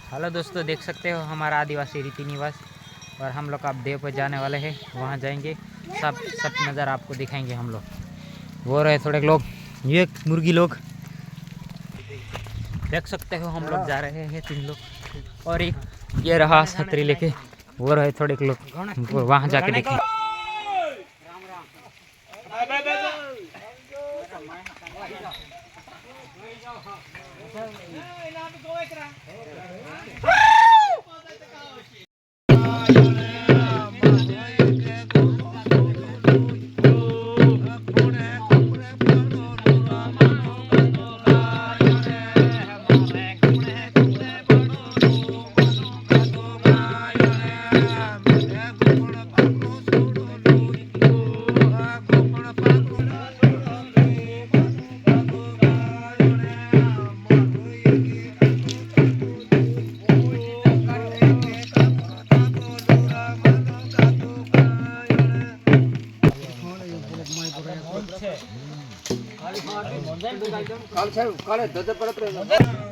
Hello दोस्तों, देख सकते हो हमारा आदिवासी रीति निवास और हम लोग आप देव पर जाने वाले हैं। वहाँ जाएँगे। सब सब नज़र आपको दिखाएँगे हम लोग। वो रहे थोड़े लोग। ये मुर्गी लोग। देख सकते हो हम लोग जा रहे हैं तीन लोग। और एक ये रहा छतरी लेके। वो रहे थोड़े लोग। वहाँ जाके देखें Thank you. કાલ સાહેબ કાલે ધજા પરત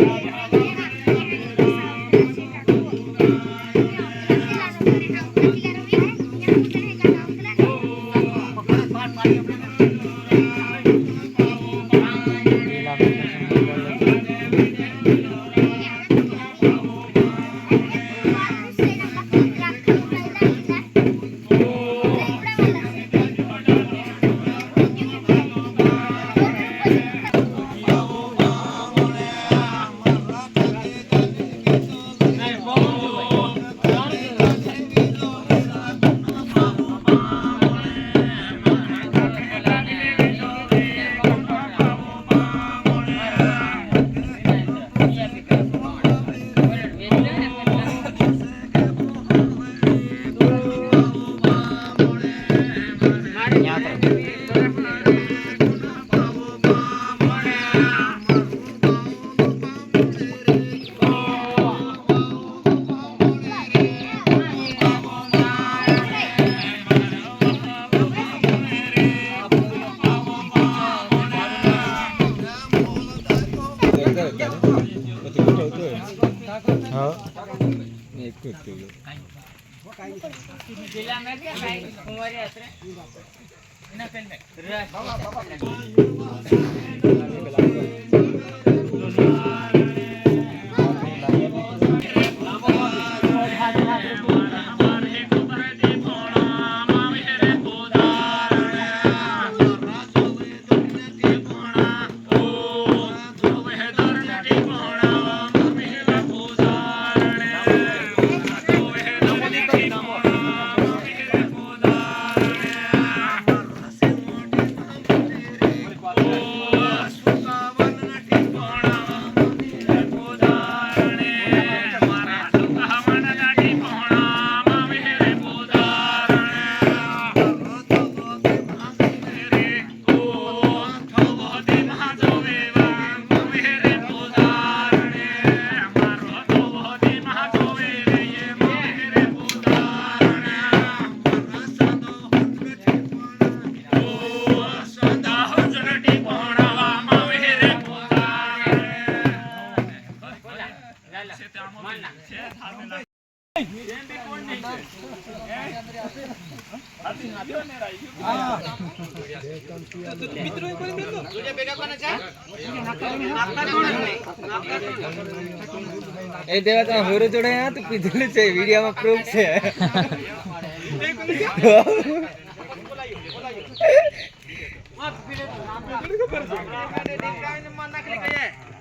Yeah. ಜಿಲ್ಲಾ ಮೇಲೆ ಕುಮಾರಿ ಹತ್ರ Oh, એ દેવા તમે હોરો જોડે તો પીધેલું છે વિડીયામાં પ્રૂફ છે. બોલાયો બોલાયો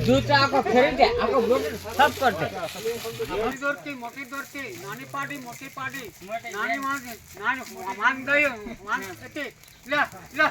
જૂતા આખો ખરીદે આખો બ્લોટર સબ કરતે નાની પાડી મોટી પાડી નાની માંગ નાની માંગ લે લે